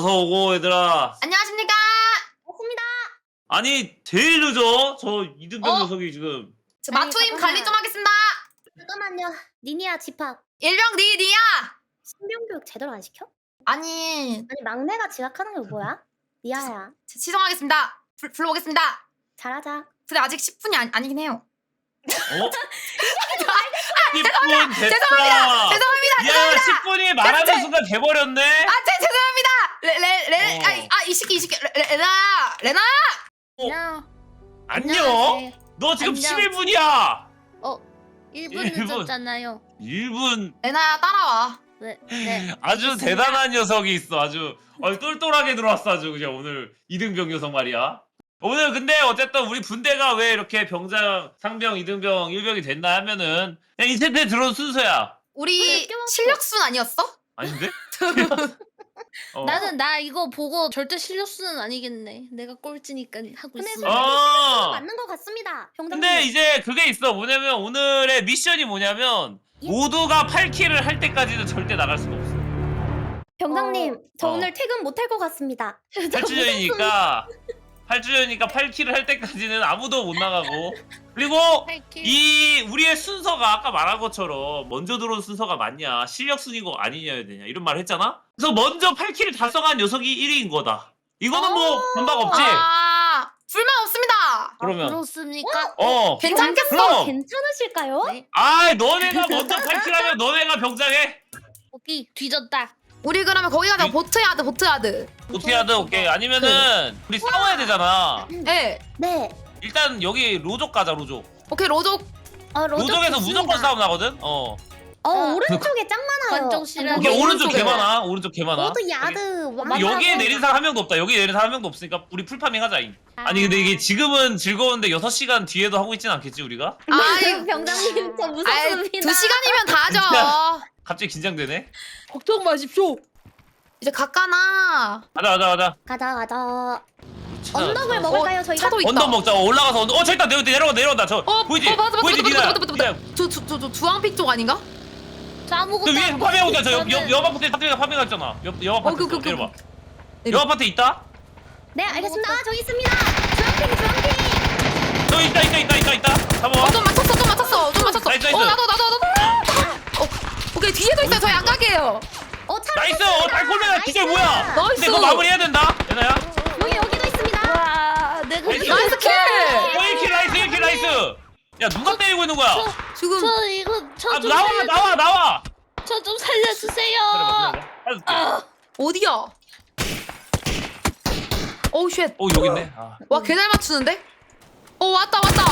어서 오고 얘들아. 안녕하십니까? 없습니다. 아니 제일 늦어. 저 이등병 어? 녀석이 지금. 저 아니, 잠깐만. 관리 좀 하겠습니다. 잠깐만요. 니니야 집합. 일병 니 니야. 신병 교육 제대로 안 시켜? 아니 아니 막내가 지각하는 게 뭐야? 니아야. 제- 시정하겠습니다. 불, 불러보겠습니다. 잘하자. 근데 아직 10분이 아니, 아니긴 해요. 어? 아, 10분 됐다. 죄송합니다. 죄송합니다. 야 10분이 말하는 순간 돼버렸네. 아, 제, 죄송합니다. 레, 레, 레, 어. 아, 아, 이 시기, 이 시기, 레, 레, 레나야, 레나야. 안녕. 안녕. 너 지금 안녕. 11분이야. 1분 일분. 늦었잖아요. 1분. 레나야, 따라와. 네. 네. 아주 알겠습니다. 대단한 녀석이 있어. 아주 어, 똘똘하게 들어왔어. 아주 그냥 오늘 이등병 녀석 말이야. 오늘 근데 어쨌든 우리 분대가 왜 이렇게 병장, 상병, 이등병, 일병이 됐나 하면은 그냥 인센트에 들어온 순서야. 우리 껴왔어. 실력순 아니었어? 아닌데? 어. 나는 나 이거 보고 절대 실력수는 아니겠네. 내가 꼴찌니까 하고 근데 있어. 어. 맞는 것 같습니다. 병장님. 근데 이제 그게 있어. 뭐냐면 오늘의 미션이 뭐냐면 예? 모두가 8킬을 할 때까지는 절대 나갈 수가 없어. 병장님, 저 어. 오늘 퇴근 못 할 것 같습니다. 8주년이니까 8주년이니까 8킬을 할 때까지는 아무도 못 나가고 그리고 팔킬. 이 우리의 순서가 아까 말한 것처럼 먼저 들어온 순서가 맞냐 실력 순위고 아니냐야 되냐 이런 말 했잖아 그래서 먼저 8킬을 달성한 녀석이 1위인 거다 이거는 뭐 반박 없지 아, 불만 없습니다. 그러면 그렇습니까? 어 괜찮겠어? 그럼 괜찮으실까요? 네. 아 너네가 먼저 8킬하면 너네가 병장해 오케이 뒤졌다. 우리 그러면 거기 가자. 이- 보트야드, 보트야드. 어떻게 하든 오케이 아니면은 우리 싸워야 되잖아 예. 네. 일단 여기 로족 가자 로족 오케이, 로족. 어, 로족 로족에서 좋습니다. 무조건 싸움 나거든 어 어, 오른쪽에 짱 많아요. 관종 씨랑 이게 오른쪽에. 오른쪽 개 많아 오른쪽 개 많아 모두 야드. 왕- 맞아. 여기에 내린 사람 한 명도 없다. 여기 에 내린 사람 한 명도 없으니까 우리 풀파밍 하자. 잉. 아니 근데 이게 지금은 즐거운데 6시간 뒤에도 하고 있진 않겠지 우리가? 아이, 병장님 저 무섭습니다. 두 시간이면 다 하죠. 갑자기 긴장되네. 걱정 마십시오. 이제 가까나. 가자 가자 가자. 가자 가자. 언덕을. 먹을까요 저희가? 차도 있다. 언덕 먹자. 어, 올라가서 언덕. 어 저기 있다. 내려 내려온다 내려온다. 저 어, 보이지? 어, 맞아, 맞아, 보이지 맞아, 니나. 맞아, 맞아, 맞아. 저, 저, 저, 저 주황빛 쪽 아닌가? 저 아무것도 그 위에 안 파밍하고 있다. 저 옆- 있어는- 옆 옆 아파트에 파밍 파밍 있잖아. 옆 옆 아파트. 있어. 그, 내려봐. 내려. 옆 아파트 있다? 네 알겠습니다. 아, 저기 있습니다. 주황핑 주황핑. 저 있다 있다 있다 있다 있다. 잡아. 어, 좀 맞췄어, 좀 맞췄어, 좀 맞췄어. 나이스, 나이스. 어, 나도, 나도, 나도. 어, 오케이, 뒤에도 있어요. 저희 안 가게요. 어 차. 나이스. 어 달콤해. 기절 뭐야? 근데 나이스. 그거 마무리해야 된다. 얘나야. 여기 여기도 있습니다. 와, 내가 나이스. 나이스 킬! 어 1킬 나이스 1킬 나이스. 야 누가 때리고 있는 거야? 지금 저 이거 아 저좀 나와 살려 나와 나와. 저 좀 살려주세요. 기다려봐, 기다려봐. 해줄게. 아, 어디야? 오우 쉣. 어 여기 있네. 아. 와, 개잘 맞추는데? 어, 왔다, 왔다.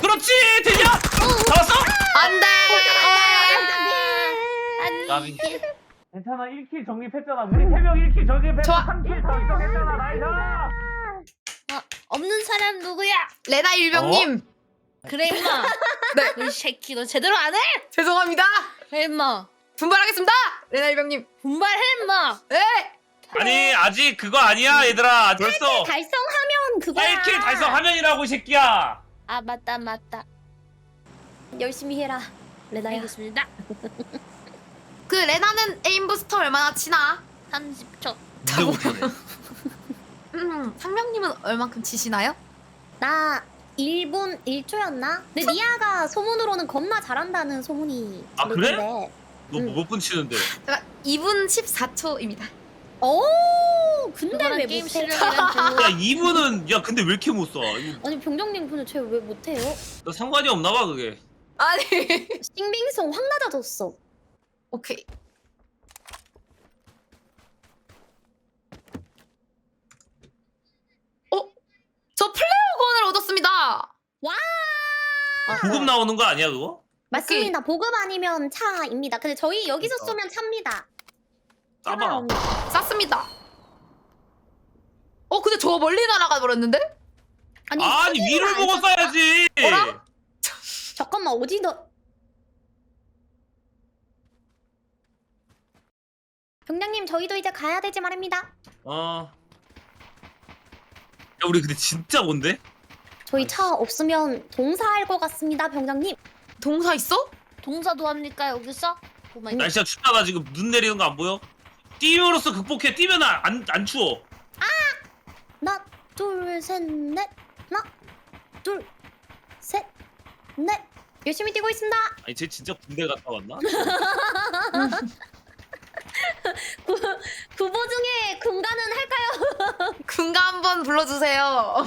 그렇지 되냐? 잡았어? 안 돼. 아니 나비. 괜찮아 1킬 정립했잖아. 우리 3명 1킬 정립했어. 좋아. 3킬 달성했잖아. 나이스. 없는 사람 누구야? 레나 일병님. 그래 임마. 네. 너 새끼 너 제대로 안 해? 죄송합니다. 임마. 분발하겠습니다. 레나 일병님. 분발해 임마. 네. 아니 아직 그거 아니야 얘들아. 벌써 달성하면 그거야. 8킬 달성하면이라고 이 새끼야. 아 맞다 맞다. 열심히 해라. 레나야. 알겠습니다. 그 레나는 에임 부스터 얼마나 치나? 30초. 근데 못하네. 음, 상명님은 얼만큼 치시나요? 나 1분 1초였나? 근데 니아가 소문으로는 겁나 잘한다는 소문이 아, 그래? 너몇 분 치는데? 제가 2분 14초입니다. 오, 근데 왜 게임 못해? 실력이랑 야 별로. 2분은 야 근데 왜 이렇게 못 쏴? 이거 아니 병장님 근데 쟤왜 못해요? 너 상관이 없나 봐 그게. 아니. 싱빙성 확 낮아졌어. 오케이. 어? 저 플레어건을 얻었습니다. 아, 보급 나오는 거 아니야 그거? 맞습니다. 보급 아니면 차입니다. 근데 저희 여기서 그러니까. 쏘면 차입니다. 차가 쌌습니다. 어, 근데 저 멀리 날아가 버렸는데? 아니, 아니 위를 안 보고. 쏴야지. 뭐라? 잠깐만 어디 너? 병장님 저희도 이제 가야 되지 말입니다. 어. 야 우리 근데 진짜 뭔데? 저희 차 없으면 동사할 것 같습니다, 병장님. 동사 있어? 동사도 합니까 여기서? 오마이 갓. 날씨가 춥다 나 지금 눈 내리는 거 안 보여? 띄움으로써 극복해. 뛰면 안, 안 추워. 하나 둘 셋 넷 하나 둘 셋 넷 열심히 뛰고 있습니다. 아니 쟤 진짜 군대 갔다 왔나? 구, 구보 중에 군가는 할까요? 군가 한번 불러주세요.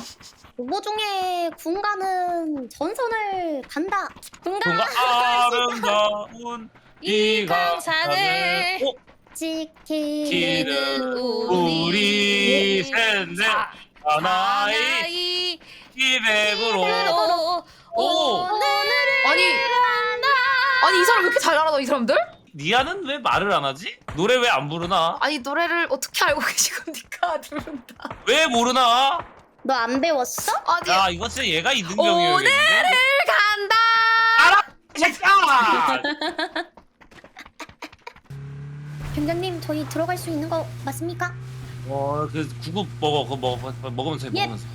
중에 군가는 전선을 간다. 군가 뭔가 아름다운 이 강산을 어? 지키는 우리 셋넷 하나의 기백으로 로 오! 오늘을 아니 아니 이 사람 왜 이렇게 잘 알아 이 사람들? 니아는 왜 말을 안 하지? 노래 왜 안 부르나? 아니 노래를 어떻게 알고 계신 겁니까 모른다. 왜 모르나? 너 안 배웠어? 아니 야 이거 진짜 얘가 이등병이어야겠는데? 간다. 알아! 이 새끼야! 병장님 저희 들어갈 수 있는 거 맞습니까? 와그 구급 먹어 그거 먹어 먹으면서 해 예. 먹으면서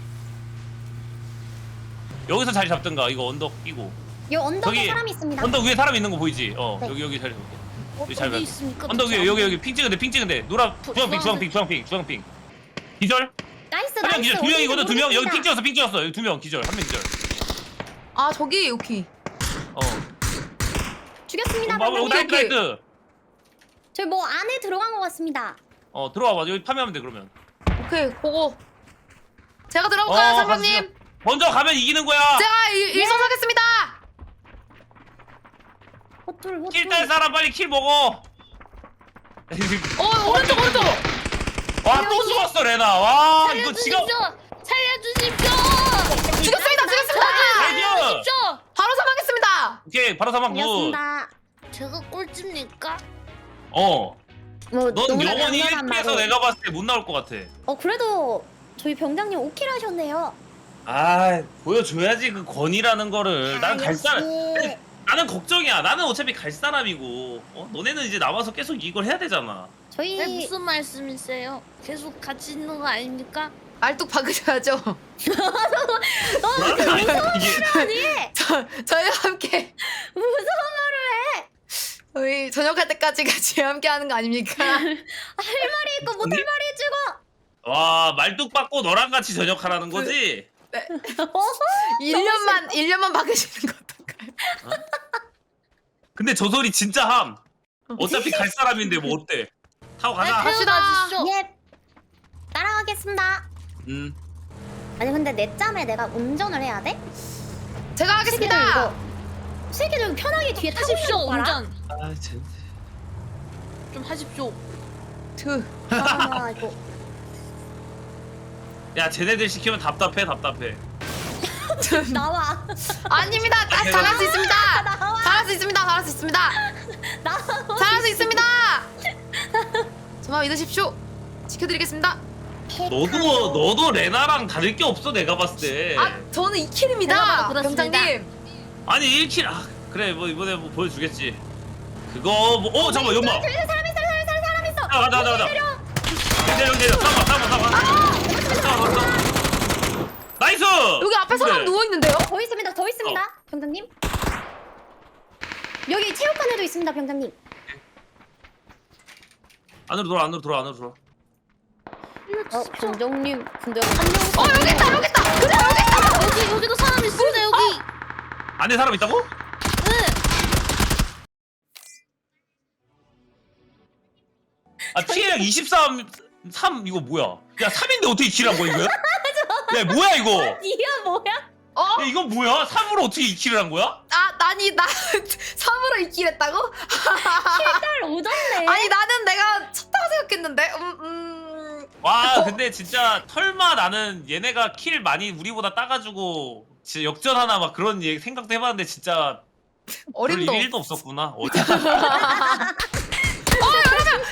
여기서 자리 잡든가 이거 언덕 끼고 요 언덕에 저기 사람이 있습니다. 언덕 위에 사람 있는 거 보이지? 어 네. 여기 여기 자리 잡을게 여기 잘 어디. 있습니까? 언덕 위에 여기 여기 핑 찍은데 핑 찍은데 부- 주황핑. 주황핑 주황핑 주황핑 기절? 나이스 한 명 나이스. 기절 두 명이거든 두 명 여기 핑. 찍었어 핑 찍었어 여기 두 명 기절 한 명 기절 아 저기 여기. 어 죽였습니다. 마블 병장님. 나이트 나이트 저희 뭐 안에 들어간 것 같습니다. 어 들어와 봐 여기 파밍하면 돼 그러면 오케이 보고. 제가 들어볼까요 어, 선생님? 먼저 가면 이기는 거야 제가 일, 일선하겠습니다. 호툴 호툴. 킬딸 사람 빨리 킬 먹어 어 오른쪽 오른쪽. 와 또 죽었어 레나 와 이거 지금 살려주십시오 살려주십시오 죽였습니다 죽였습니다. 살려주십시오 바로 사망했습니다. 오케이 바로 사망 굿 반갑습니다. 제가 꼴찌입니까? 어, 뭐 너무나 영원히 당연한 1등에서 말로. 내가 봤을 때 못 나올 것 같아. 어 그래도 저희 병장님 5킬 하셨네요. 아, 보여줘야지 그 권위라는 거를. 나는 갈 사람, 역시. 나는 걱정이야. 나는 어차피 갈 사람이고, 어? 너네는 이제 남아서 계속 이걸 해야 되잖아. 저희 네, 무슨 말씀이세요? 계속 같이 있는 거 아닙니까? 말뚝 박으셔야죠. 아니, 이게 저, 저희와 함께 무슨 말을 해? 저희 저녁할 때까지 같이 함께 하는 거 아닙니까? 할 말이 있고 못할? 말이 있고. 와 말뚝 받고 너랑 같이 저녁하라는 거지. 어허. 1년만 1년만 박으시는 거 어떨까요? 근데 저 소리 진짜 함. 어차피 갈 사람인데 뭐 어때? 타고 가자. 네, 갑시다. 주시오. 예. 따라가겠습니다. 음. 아니 근데 내 짬에 내가 운전을 해야 돼? 제가 하겠습니다. 이거 새끼들 편하게 뒤에 타고 하십시오 있는 거 봐라. 운전 아, 진. 좀 하십시오 트. 아 이거 야, 쟤네들 시키면 답답해, 답답해. 나와 아닙니다. 다, 잘할 수 있습니다. 나와 잘할 수 있습니다. 잘할 수 있습니다. 나와. 잘할 수 있습니다. 저만 믿으십시오. 지켜드리겠습니다. 너도 너도 레나랑 다를 게 없어 내가 봤을 때. 아 저는 2킬입니다. 제가 바로 그렇습니다. 병장님. 아니 1킬 아 그래 뭐 이번에 뭐 보여주겠지 그거 뭐어 잠깐만 연마 사람 있어 사람 있어 사람 있어. 아 가자 가자 가자 내려 내려 싸워 싸워 싸워 나이스 여기 앞에 사람. 누워 있는데요? 더 있습니다 더 있습니다 어. 병장님. 여기 체육관에도 있습니다 병장님. 안으로 돌아 안으로 돌아 안으로 돌아 어 병장님 근데 한명 어 여기 있다 여기 있다. 그래 여기 있다. 여기 여기도 사람 있습니다 여기 안에 사람 있다고? 네아 피해량 23 3 이거 뭐야 야 3인데 어떻게 킬한 거야 이거야? 야 뭐야 이거 야 니야 뭐야? 어? 이거 뭐야 3으로 어떻게 2킬을 한 거야? 아 나니 나 3으로 2킬 했다고? 날 오졌네. 아니 나는 내가 쳤다고 생각했는데. 음 음. 와 근데 진짜 설마 나는 얘네가 킬 많이 우리보다 따가지고 진짜 역전하나 막 그런 얘기 생각도 해봤는데 진짜 어림도. 일이 1도 없었구나 어, 어 여러분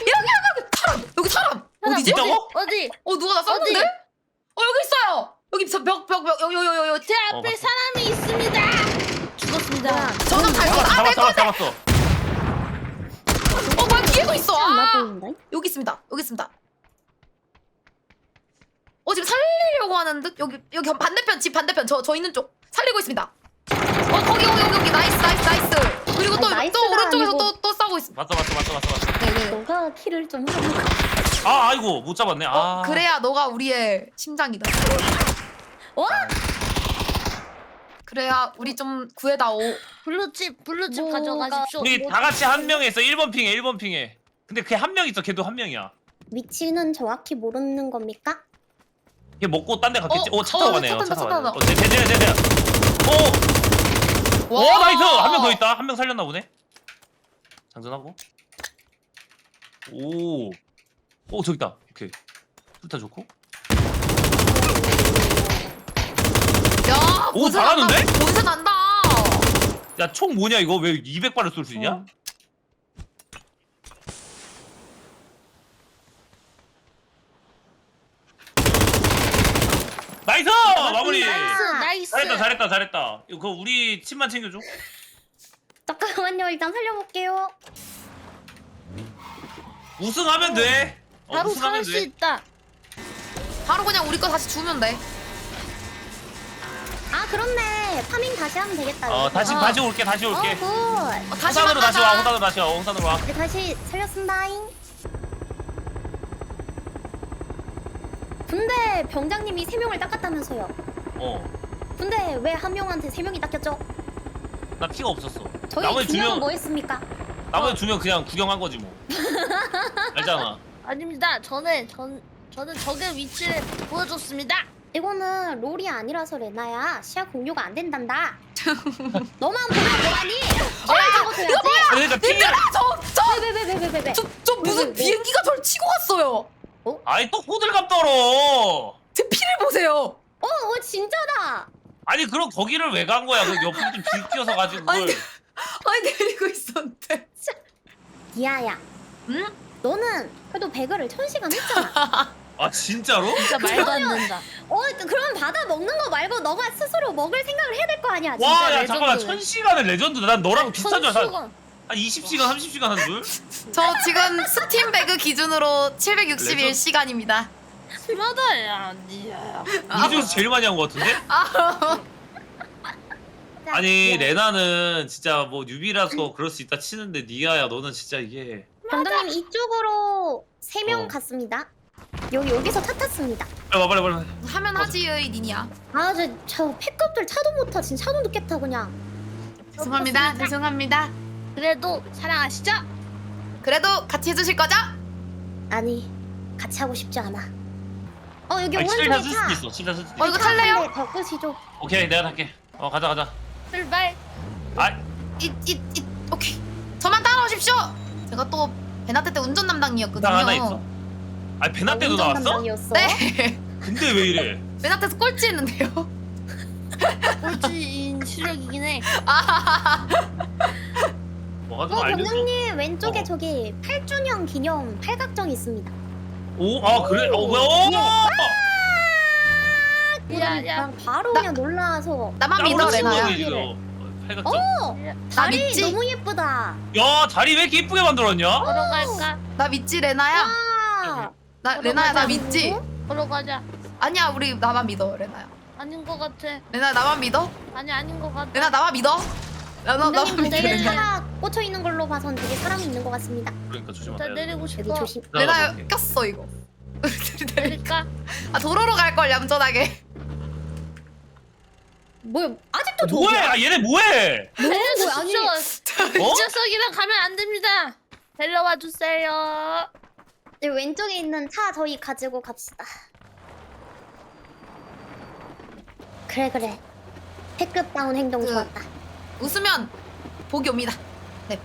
여기 여기 사람 여기 사람 어디지? 있다고? 어디 어 누가 나 쐈는데? 어디? 어 여기 있어요. 여기 벽벽벽 여기 여기 여기 제 어, 앞에 봤어. 사람이 있습니다 죽었습니다 점점 갈 거야. 잡았어 아내 잡았어 건데. 잡았어 어 뭐야 뒤에도 있어. 아 보인다. 여기 있습니다. 여기 있습니다. 어 지금 살리려고 하는 듯 여기 여기 반대편 집 반대편 저 저 있는 쪽 살리고 있습니다. 어 거기 거기 여기 여기 나이스 나이스 나이스. 그리고 또 아니, 또 나이스가 오른쪽에서 아니고- 또 또 싸우 킬하고 있어. 맞다 맞다 맞다 맞다 맞다. 네네. 너가 키를 좀 하고 아 아이고 못 잡았네. 아. 어, 그래야 너가 우리의 심장이다. 와! 그래야 우리 좀 구해다오. 블루칩 블루칩 뭐가- 가져가십시오. 우리 뭐- 다 같이 한 명에서 1번 핑해 1번 핑해. 근데 걔 한 명 있어. 걔도 한 명이야. 위치는 정확히 모르는 겁니까? 걔 먹고 딴 데 갔겠지. 어, 오차 어, 타고 차 가네요. 탄다, 차차 타고 가네. 탄다. 어, 네, 네, 네, 네, 네. 오, 오 나이스. 한 명 더 있다. 한 명 살렸나 보네. 장전하고. 오, 오 저기 있다. 오케이. 수타 좋고. 야, 오, 잘하는데? 난다. 본사 난다. 야 총 뭐냐 이거 왜 200발을 쏠 수 있냐? 어. 나이스 마무리. 나이스 나이스. 잘했다 잘했다 잘했다. 이거 그거 우리 팀만 챙겨줘. 잠깐만요. 일단 살려볼게요. 우승하면 돼. 어, 바로 우승하면 살수 돼. 있다. 바로 그냥 우리 거 다시 주면 돼. 아 그렇네. 파밍 다시 하면 되겠다. 어. 다시 어. 다시 올게 다시 올게. 어 굿. 어, 다시 홍산으로 다시 와 만나자. 홍산으로 다시 와 홍산으로 와. 네, 다시 살렸습니다잉. 근데 병장님이 세 명을 닦았다면서요. 어. 근데 왜 한 명한테 세 명이 닦였죠? 나 피가 없었어. 저희 나머지 두두 명은 명, 뭐 했습니까? 나머지 두 명 그냥 구경한 거지 뭐. 알잖아. 아닙니다. 저는 전 저는 적의 위치를 보여줬습니다. 이거는 롤이 아니라서 레나야 시야 공유가 안 된단다. 너만 보면 뭐하니? 어 적어줘야지. 아니, 그러니까 피. 저, 저, 왜왜왜왜왜 저, 저 무슨 왜, 왜? 비행기가 저를 치고 갔어요. 아니 또 호들갑 떨어. 제 피를 보세요. 어, 어 진짜다. 아니 그럼 거기를 왜 간 거야? 그 옆으로 좀 비껴서 가지고 아니, 그걸. 아니 내리고 있었는데. 디아야. 응? 너는 그래도 배그를 천 시간 했잖아. 아 진짜로? 진짜 말도 안 된다. 어, 그럼 받아 먹는 거 말고 너가 스스로 먹을 생각을 해야 될 거 아니야. 진짜. 와, 야 레전드네. 잠깐만 천 시간은 레전드다. 난 너랑 비슷한 줄 알았어. 한 20시간, 30시간 한 줄? 저 지금 스팀 배그 기준으로 761시간입니다. 심하다 야 니야. 우리 중에서 제일 많이 한 것 같은데? 아, 아니 야, 레나는 진짜 뭐 뉴비라서 그럴 수 있다 치는데 니아야 너는 진짜 이게 병장님 이쪽으로 세 명 어. 갔습니다. 여기 여기서 차 탔습니다. 빨리 와 빨리 빨리. 하면 하지 의 니니야. 아, 저, 저 팩급들 차도 못 타. 진짜 차도 타 그냥. 죄송합니다. 죄송합니다. 그래도 사랑하시죠? 그래도 같이 해주실 거죠? 아니, 같이 하고 싶지 않아. 어, 여기 아니 오른쪽에 실탄 쓸 차. 수도 있어. 쓸 수도 어, 있어. 이거 탈래요? 네, 더 끄시죠. 오케이 내가 탈게. 어 가자 가자. 출발. 아 이, 이, 이, 오케이. 저만 따라오십시오. 제가 또 베나테 때 운전 담당이었거든요. 나 하나 있어. 아 베나 때도 나왔어? 담당이었어? 네. 근데 왜 이래? 베나테에서 꼴찌 했는데요. 꼴찌인 실력이긴 해. 뭐가 어, 좀 알려줘. 병장님 왼쪽에 어. 저기 8주년 기념 팔각정 있습니다. 오, 아 그래? 어 뭐야? 오! 야 야. 그냥 바로 나- 그냥 놀라서 나만 믿어, 레나야. 지금. 팔각정. 나 다리 믿지? 너무 예쁘다. 야 다리 왜 이렇게 이쁘게 만들었냐? 걸어 갈까? 나 믿지, 레나야? 아, 나, 레나야, 나 믿지? 걸어 가자. 아니야, 우리 나만 믿어, 레나야. 아닌 것 같아. 레나 나만 믿어? 아니 아닌 것 같아. 레나 나만 믿어? 나, 나, 나만 믿어, 되게 레나. 꽂혀 있는 걸로 봐선 되게 사람이 있는 것 같습니다. 그러니까 나 조심하자. 내리고 여기 싶어. 조심. 레나야, 꼈어, 이거. 내릴까? 아, 도로로 갈 걸, 얌전하게. 뭐야? 아직도 저기야? 뭐해? 아 얘네 뭐해? 뭐야? 아니, 저, 어? 이 녀석이랑 가면 안 됩니다. 데려와 주세요. 네, 왼쪽에 있는 차 저희 가지고 갑시다. 그래 그래. 패급 다운 행동 그- 좋았다. 웃으면 복이 옵니다. 네.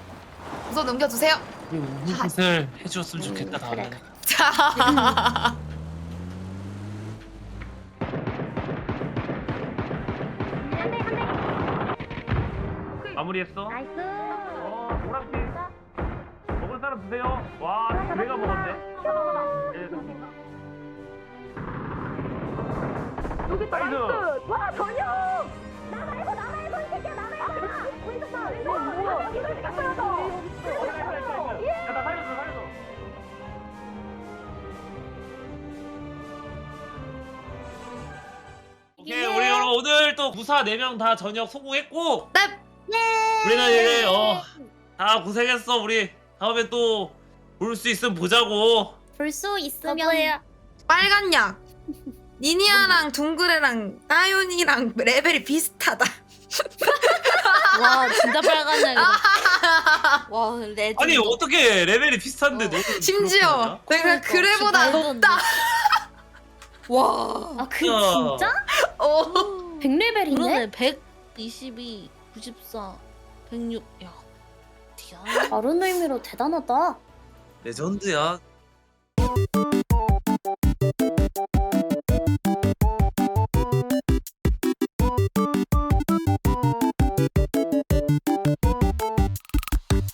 우선 넘겨주세요. 무엇을 해주었으면 좋겠다 음, 다음에. 자. 마무리했어? 나이스. 어, 노란빛. 먹을 사람 드세요. 와, 내가 먹었네. 예, 여기 나이스. 와 전혀. 나 말고 나 말고 이 새끼야 나 말고. 왼쪽 봐 왼쪽. 뭐야? 이걸 깎아서. 야, 나 살려줘, 살려줘. 오케이, 우리 여러분 오늘 또 구사 4명 다 전역 성공했고 네. 예. 우리는 이제 어아 고생했어 우리 다음에 또 볼 수 있으면 보자고 볼 수 있으면. 빨간 약. 니니아랑 둥그레랑 따윤이랑 레벨이 비슷하다. 와 진짜 빨간 날이다. 와 레전드. 아니 어떻게 레벨이 비슷한데 어. 너는 심지어 내가 그러니까, 그래보다 진짜 높다. 와. 아그 야. 진짜? 어. 100레벨인데? 그러네 122, 94, 106. 야 어디야? 다른 의미로 대단하다? 레전드야